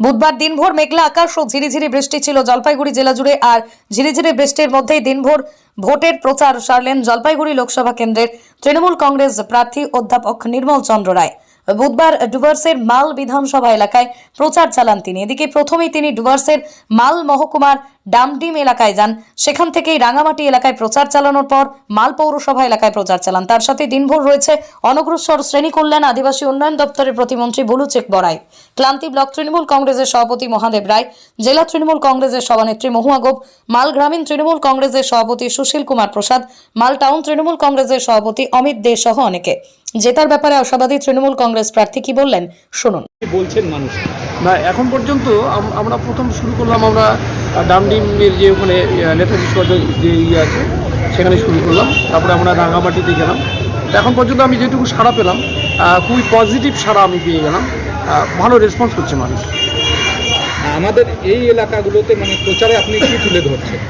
বুধবার দিনভর মেঘলা আকাশ ও ঝিরিঝিরি বৃষ্টি ছিল জলপাইগুড়ি জেলা জুড়ে আর ঝিরিঝিরি বৃষ্টির মধ্যেই দিনভর ভোটের প্রচার সারলেন জলপাইগুড়ি লোকসভা কেন্দ্রের তৃণমূল কংগ্রেস প্রার্থী অধ্যাপক নির্মল চন্দ্র রায়। বুধবার ডুভার্সের মাল বিধানসভা এলাকায় প্রচার চালান তিনি। এদিকে প্রথমেই তিনি ডুভার্সের মাল মহকুমার ডামডিম এলাকায় যান। সেখান থেকেই রাঙামাটি এলাকায় প্রচার চালানোর পর মাল পৌরসভা এলাকায় প্রচার চালান। তার সাথে দিনভর রয়েছে অনগ্রসর শ্রেণি কল্যাণ আদিবাসী উন্নয়ন দপ্তরের প্রতিমন্ত্রী বুলু চেক বড়াই, ক্লান্তি ব্লক তৃণমূল কংগ্রেসের সভাপতি মহাদেব রায়, জেলা তৃণমূল কংগ্রেসের সভানেত্রী মহুয়া গোপ, মাল গ্রামীণ তৃণমূল কংগ্রেসের সভাপতি সুশীল কুমার প্রসাদ, মাল টাউন তৃণমূল কংগ্রেসের সভাপতি অমিত দে সহ অনেকে। জেতার ব্যাপারে আশাবাদী তৃণমূল কংগ্রেস প্রার্থী কি বললেন? শুনুন। বলছেন মানুষ? না এখন পর্যন্ত আমরা প্রথম শুরু করলাম আমরা ডামডিমের যে ওখানে নেতাজি যে ইয়ে আছে সেখানে শুরু করলাম। তারপরে আমরা রাঙামাটিতে গেলাম। তো এখন পর্যন্ত আমি যেটুকু সাড়া পেলাম খুবই পজিটিভ সাড়া আমি পেয়ে গেলাম। ভালো রেসপন্স করছে মানুষ আমাদের এই এলাকাগুলোতে মানে প্রচারে আপনি কি তুলে ধরছেন?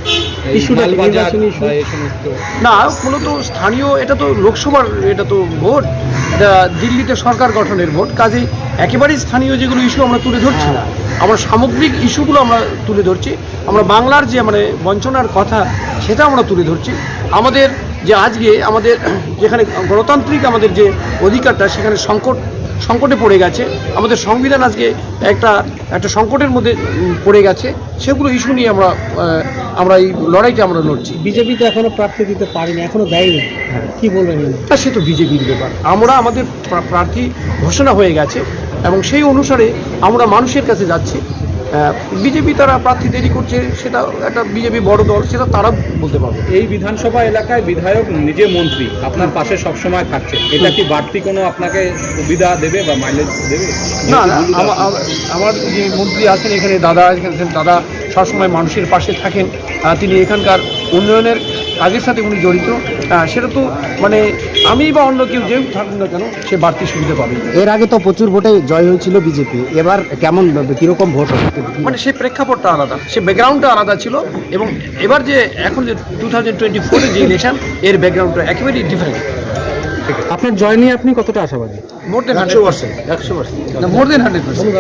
না মূলত স্থানীয় এটা তো লোকসভার এটা তো ভোট। এটা দিল্লিতে সরকার গঠনের ভোট। কাজেই একেবারেই স্থানীয় যেগুলো ইস্যু আমরা তুলে ধরছি না আমরা সামগ্রিক ইস্যুগুলো আমরা তুলে ধরছি আমরা বাংলার যে মানে বঞ্চনার কথা সেটা আমরা তুলে ধরছি। আমাদের যে আজকে আমাদের যেখানে গণতান্ত্রিক আমাদের যে অধিকারটা সেখানে সংকট সংকটে পড়ে গেছে। আমাদের সংবিধান আজকে একটা একটা সংকটের মধ্যে পড়ে গেছে। সেগুলো ইস্যু নিয়ে আমরা আমরা এই লড়াইটা আমরা লড়ছি। বিজেপি তো এখনও প্রার্থী দিতে পারেনি এখনও দেয়নি। কী বলবেন তা সে তো বিজেপির ব্যাপার। আমরা আমাদের প্রার্থী ঘোষণা হয়ে গেছে এবং সেই অনুসারে আমরা মানুষের কাছে যাচ্ছি। বিজেপি তারা প্রার্থী দেরি করছে সেটা একটা বিজেপি বড় দল সেটা তারা বলতে পারবে। এই বিধানসভা এলাকায় বিধায়ক নিজে মন্ত্রী আপনার পাশে সবসময় থাকছে। এটা কি বাড়তি কোনো আপনাকে সুবিধা দেবে বা মাইলেজ দেবে? না না আমা- আমা- আমার যে মন্ত্রী আছেন এখানে দাদা এখানে দাদা সবসময় মানুষের পাশে থাকেন। তিনি এখানকার উন্নয়নের কাজের সাথে উনি জড়িত। সেটা তো মানে আমি বা অন্য কেউ যেও থাকুক না কেন সে বাড়তি সুবিধা পাবে। এর আগে তো প্রচুর ভোটে জয় হয়েছিল বিজেপি এবার কেমন কীরকম ভোট হবে? মানে সেই প্রেক্ষাপটটা আলাদা সে ব্যাকগ্রাউন্ডটা আলাদা ছিল এবং এবার যে এখন যে টু থাউজেন্ড টোয়েন্টি ফোরে যে ইলেকশন এর ব্যাকগ্রাউন্ডটা একেবারেই ডিফারেন্ট আপনার জয় নিয়ে আপনি কতটা আশাবাদী? মোর দেন একশো পার্সেন্ট একশো percent more than hundred percent